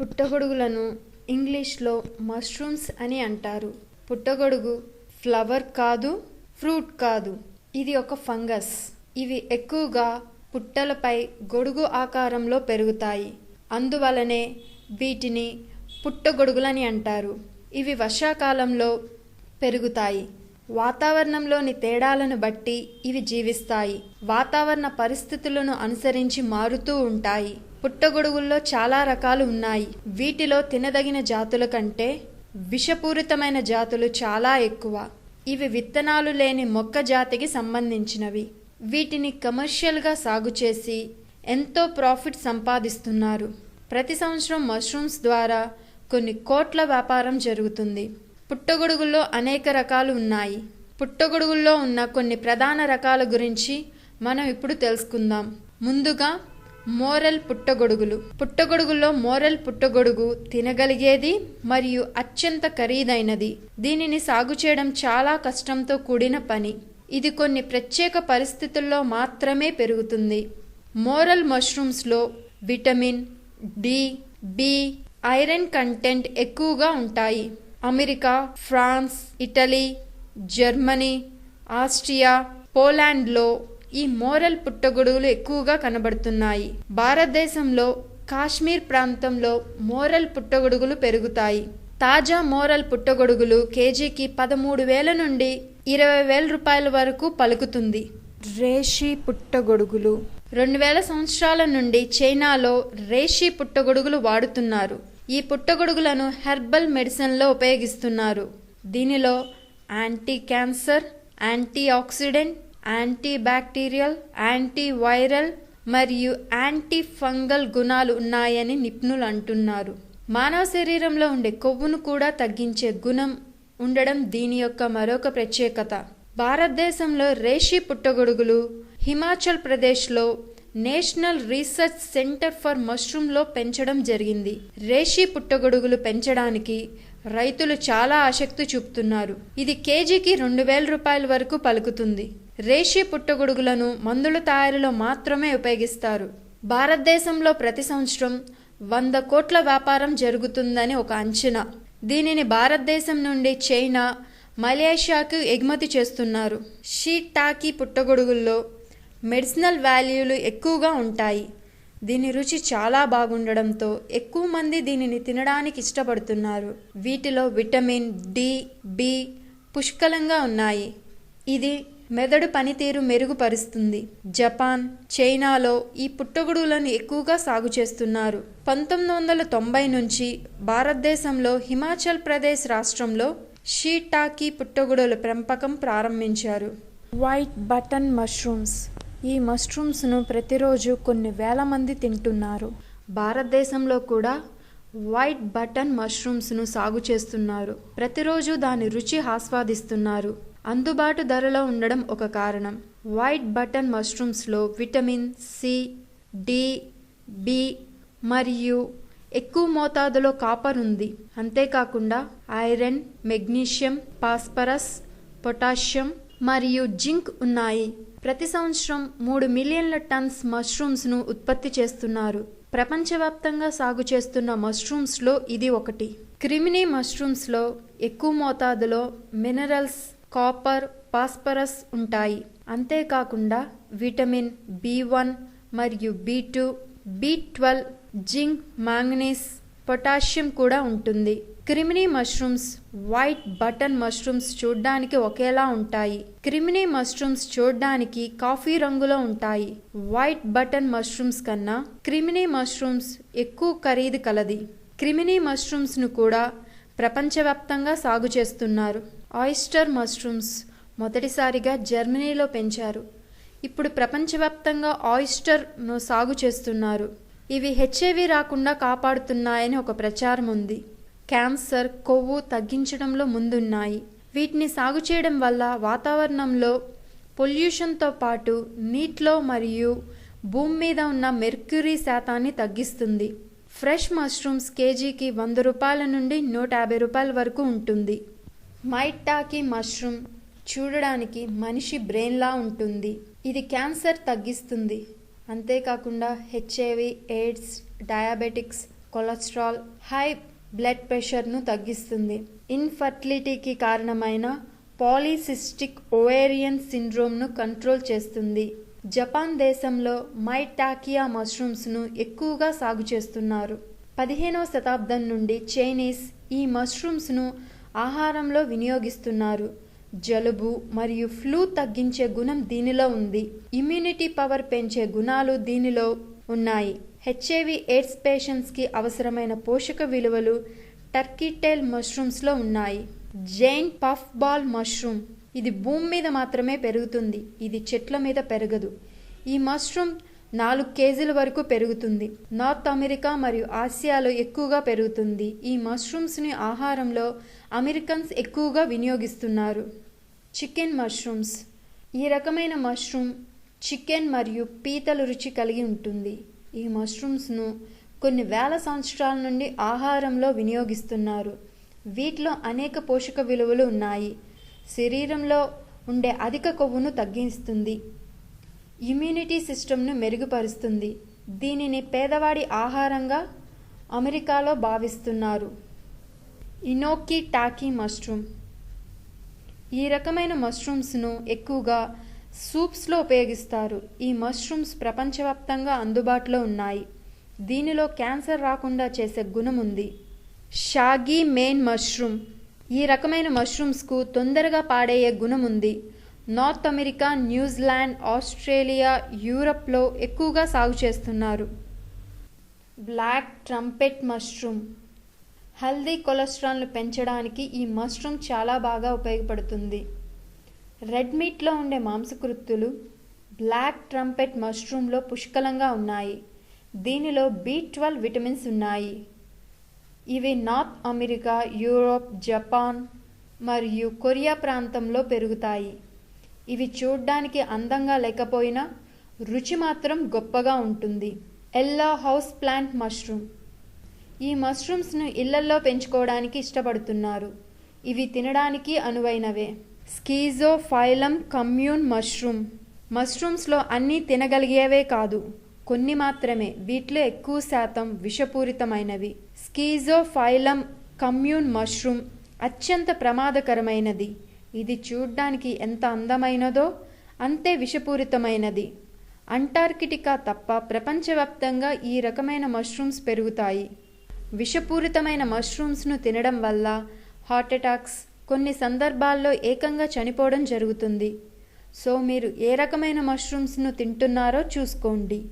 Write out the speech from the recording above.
పుట్టగొడుగులను ఇంగ్లీష్లో మష్రూమ్స్ అని అంటారు. పుట్టగొడుగు ఫ్లవర్ కాదు ఫ్రూట్ కాదు. ఇది ఒక ఫంగస్. ఇవి ఎక్కువగా పుట్టలపై గొడుగు ఆకారంలో పెరుగుతాయి. అందువలనే వీటిని పుట్టగొడుగులని అంటారు. ఇవి వర్షాకాలంలో పెరుగుతాయి. వాతావరణంలోని తేడాలను బట్టి ఇవి జీవిస్తాయి. వాతావరణ పరిస్థితులను అనుసరించి మారుతూ ఉంటాయి. పుట్టగొడుగుల్లో చాలా రకాలు ఉన్నాయి. వీటిలో తినదగిన జాతుల కంటే విషపూరితమైన జాతులు చాలా ఎక్కువ. ఇవి విత్తనాలు లేని మొక్క జాతికి సంబంధించినవి. వీటిని కమర్షియల్గా సాగు చేసి ఎంతో ప్రాఫిట్ సంపాదిస్తున్నారు. ప్రతి సంవత్సరం మష్రూమ్స్ ద్వారా కొన్ని కోట్ల వ్యాపారం జరుగుతుంది. పుట్టగొడుగుల్లో అనేక రకాలు ఉన్నాయి. పుట్టగొడుగుల్లో ఉన్న కొన్ని ప్రధాన రకాల గురించి మనం ఇప్పుడు తెలుసుకుందాం. ముందుగా మోరల్ పుట్టగొడుగులు. పుట్టగొడుగుల్లో మోరల్ పుట్టగొడుగు తినగలిగేది మరియు అత్యంత ఖరీదైనది. దీనిని సాగు చేయడం చాలా కష్టంతో కూడిన పని. ఇది కొన్ని ప్రత్యేక పరిస్థితుల్లో మాత్రమే పెరుగుతుంది. Morel మష్రూమ్స్లో vitamin D B iron content ఎక్కువగా ఉంటాయి. America France Italy Germany Austria పోలాండ్లో ఈ మోరల్ పుట్టగొడుగులు ఎక్కువగా కనబడుతున్నాయి. భారతదేశంలో కాశ్మీర్ ప్రాంతంలో మోరల్ పుట్టగొడుగులు పెరుగుతాయి. తాజా మోరల్ పుట్టగొడుగులు కేజీకి పదమూడు వేల నుండి ఇరవై వేల రూపాయల వరకు పలుకుతుంది. రేషి పుట్టగొడుగులు. రెండు వేల సంవత్సరాల నుండి చైనాలో రేషి పుట్టగొడుగులు వాడుతున్నారు. ఈ పుట్టగొడుగులను హెర్బల్ మెడిసిన్లో ఉపయోగిస్తున్నారు. దీనిలో anti cancer anti oxidant anti bacterial anti viral మరియు యాంటీ ఫంగల్ గుణాలు ఉన్నాయని నిపుణులు అంటున్నారు. మానవ శరీరంలో ఉండే కొవ్వును కూడా తగ్గించే గుణం ఉండడం దీని యొక్క మరొక ప్రత్యేకత. భారతదేశంలో రేషి పుట్టగొడుగులు హిమాచల్ ప్రదేశ్లో నేషనల్ రీసెర్చ్ సెంటర్ ఫర్ మష్రూమ్లో పెంచడం జరిగింది. రేషి పుట్టగొడుగులు పెంచడానికి రైతులు చాలా ఆసక్తి చూపుతున్నారు. ఇది కేజీకి రెండు వేల రూపాయల వరకు పలుకుతుంది. రేషి పుట్టగొడుగులను మందుల తయారీలో మాత్రమే ఉపయోగిస్తారు. భారతదేశంలో ప్రతి సంవత్సరం వంద కోట్ల వ్యాపారం జరుగుతుందని ఒక అంచనా. దీనిని భారతదేశం నుండి చైనా మలేషియాకు ఎగుమతి చేస్తున్నారు. షీటాకి పుట్టగొడుగుల్లో మెడిసినల్ వాల్యూలు ఎక్కువగా ఉంటాయి. దీని రుచి చాలా బాగుండడంతో ఎక్కువ మంది దీనిని తినడానికి ఇష్టపడుతున్నారు. వీటిలో విటమిన్ డి బి పుష్కలంగా ఉన్నాయి. ఇది మెదడు పనితీరు మెరుగుపరుస్తుంది. జపాన్ చైనాలో ఈ పుట్టగొడుగులను ఎక్కువగా సాగు చేస్తున్నారు. పంతొమ్మిది వందల తొంభై నుంచి భారతదేశంలో హిమాచల్ ప్రదేశ్ రాష్ట్రంలో షీటాకీ పుట్టగొడుగుల పెంపకం ప్రారంభించారు. White button mushrooms. ఈ మష్రూమ్స్ను ప్రతిరోజు కొన్ని వేల మంది తింటున్నారు. భారతదేశంలో కూడా వైట్ బటన్ మష్రూమ్స్ను సాగు చేస్తున్నారు. ప్రతిరోజు దాని రుచి ఆస్వాదిస్తున్నారు. అందుబాటు ధరలో ఉండడం ఒక కారణం. వైట్ బటన్ మష్రూమ్స్లో విటమిన్ సి డి బి మరియు ఎక్కువ మోతాదులో కాపర్ ఉంది. అంతేకాకుండా ఐరన్ మెగ్నీషియం పాస్పరస్ పొటాషియం మరియు జింక్ ఉన్నాయి. ప్రతి సంవత్సరం మూడు మిలియన్ల టన్స్ మష్రూమ్స్ను ఉత్పత్తి చేస్తున్నారు. ప్రపంచవ్యాప్తంగా సాగు చేస్తున్న మష్రూమ్స్లో ఇది ఒకటి. క్రిమినీ మష్రూమ్స్లో ఎక్కువ మోతాదులో మినరల్స్ కాపర్ పాస్పరస్ ఉంటాయి. అంతేకాకుండా విటమిన్ బి వన్ మరియు B two B twelve zinc manganese potassium కూడా ఉంటుంది. Crimini mushrooms white button mushrooms చూడ్డానికి ఒకేలా ఉంటాయి. క్రిమినీ మష్రూమ్స్ చూడ్డానికి కాఫీ రంగులో ఉంటాయి. వైట్ బటన్ మష్రూమ్స్ కన్నా క్రిమినీ మష్రూమ్స్ ఎక్కువ ఖరీదు కలది. క్రిమినీ మష్రూమ్స్ను కూడా ప్రపంచవ్యాప్తంగా సాగు చేస్తున్నారు. ఆయిస్టర్ మష్రూమ్స్ మొదటిసారిగా జర్మనీలో పెంచారు. ఇప్పుడు ప్రపంచవ్యాప్తంగా ఆయిస్టర్ను సాగు చేస్తున్నారు. ఇవి హెచ్ఐవి రాకుండా కాపాడుతున్నాయని ఒక ప్రచారం ఉంది. క్యాన్సర్ కొవ్వు తగ్గించడంలో ముందున్నాయి. వీటిని సాగు చేయడం వల్ల వాతావరణంలో పొల్యూషన్తో పాటు నీటిలో మరియు భూమి మీద ఉన్న మెర్క్యూరీ శాతాన్ని తగ్గిస్తుంది. ఫ్రెష్ మష్రూమ్స్ కేజీకి వంద రూపాయల నుండి నూట యాభై రూపాయల వరకు ఉంటుంది. మైటాకి మష్రూమ్ చూడడానికి మనిషి బ్రెయిన్లా ఉంటుంది. ఇది క్యాన్సర్ తగ్గిస్తుంది. అంతేకాకుండా HIV AIDS diabetics cholesterol high blood ప్రెషర్ను తగ్గిస్తుంది. ఇన్ఫర్టిలిటీకి కారణమైన పాలీసిస్టిక్ ఓవేరియన్ సిండ్రోమ్ను కంట్రోల్ చేస్తుంది. జపాన్ దేశంలో మైటాకియా మష్రూమ్స్ను ఎక్కువగా సాగు చేస్తున్నారు. పదిహేనవ శతాబ్దం నుండి చైనీస్ ఈ మష్రూమ్స్ను ఆహారంలో వినియోగిస్తున్నారు. జలుబు మరియు ఫ్లూ తగ్గించే గుణం దీనిలో ఉంది. ఇమ్యూనిటీ పవర్ పెంచే గుణాలు దీనిలో ఉన్నాయి. హెచ్ఐవి ఎయిడ్స్ పేషెంట్స్కి అవసరమైన పోషక విలువలు టర్కీ టైల్ మష్రూమ్స్లో ఉన్నాయి. Giant puff ball mushroom. ఇది భూమి మీద మాత్రమే పెరుగుతుంది. ఇది చెట్ల మీద పెరగదు. ఈ మష్రూమ్ నాలుగు కేజీల వరకు పెరుగుతుంది. నార్త్ అమెరికా మరియు ఆసియాలో ఎక్కువగా పెరుగుతుంది. ఈ మష్రూమ్స్ని ఆహారంలో అమెరికన్స్ ఎక్కువగా వినియోగిస్తున్నారు. Chicken mushrooms. ఈ రకమైన మష్రూమ్ చికెన్ మరియు పీతల రుచి కలిగి ఉంటుంది. ఈ మష్రూమ్స్ను కొన్ని వేల సంవత్సరాల నుండి ఆహారంలో వినియోగిస్తున్నారు. వీటిలో అనేక పోషక విలువలు ఉన్నాయి. శరీరంలో ఉండే అధిక కొవ్వును తగ్గిస్తుంది. ఇమ్యూనిటీ సిస్టమ్ను మెరుగుపరుస్తుంది. దీనిని పేదవాడి ఆహారంగా అమెరికాలో భావిస్తున్నారు. Enokitake mushroom. ఈ రకమైన మష్రూమ్స్ను ఎక్కువగా సూప్స్లో ఉపయోగిస్తారు. ఈ మష్రూమ్స్ ప్రపంచవ్యాప్తంగా అందుబాటులో ఉన్నాయి. దీనిలో క్యాన్సర్ రాకుండా చేసే గుణం ఉంది. Shaggy mane mushroom. ఈ రకమైన మష్రూమ్స్కు తొందరగా పాడయ్యే గుణం ఉంది. North America New Zealand Australia యూరప్లో ఎక్కువగా సాగు చేస్తున్నారు. Black trumpet mushroom. హెల్దీ కొలెస్ట్రాల్ను పెంచడానికి ఈ మష్రూమ్ చాలా బాగా ఉపయోగపడుతుంది. రెడ్ మీట్లో ఉండే మాంసకృత్తులు బ్లాక్ ట్రంపెట్ మష్రూమ్లో పుష్కలంగా ఉన్నాయి. దీనిలో బి ట్వెల్వ్ విటమిన్స్ ఉన్నాయి. ఇవి నార్త్ అమెరికా యూరోప్ జపాన్ మరియు కొరియా ప్రాంతంలో పెరుగుతాయి. ఇవి చూడ్డానికి అందంగా లేకపోయినా రుచి మాత్రం గొప్పగా ఉంటుంది. Yellow house plant mushroom. ఈ మష్రూమ్స్ను ఇళ్ళల్లో పెంచుకోవడానికి ఇష్టపడుతున్నారు. ఇవి తినడానికి అనువైనవే. Schizophyllum commune mushroom. మష్రూమ్స్లో అన్నీ తినగలిగేవే కాదు. కొన్ని మాత్రమే. వీటిలో ఎక్కువ శాతం విషపూరితమైనవి. స్కీజో ఫైలం కమ్యూన్ మష్రూమ్ అత్యంత ప్రమాదకరమైనది. ఇది చూడ్డానికి ఎంత అందమైనదో అంతే విషపూరితమైనది. అంటార్కిటికా తప్ప ప్రపంచవ్యాప్తంగా ఈ రకమైన మష్రూమ్స్ పెరుగుతాయి. విషపూరితమైన మష్రూమ్స్ను తినడం వల్ల హార్ట్ అటాక్స్ కొన్ని సందర్భాల్లో ఏకంగా చనిపోవడం జరుగుతుంది. సో మీరు ఏ రకమైన మష్రూమ్స్ను తింటున్నారో చూసుకోండి.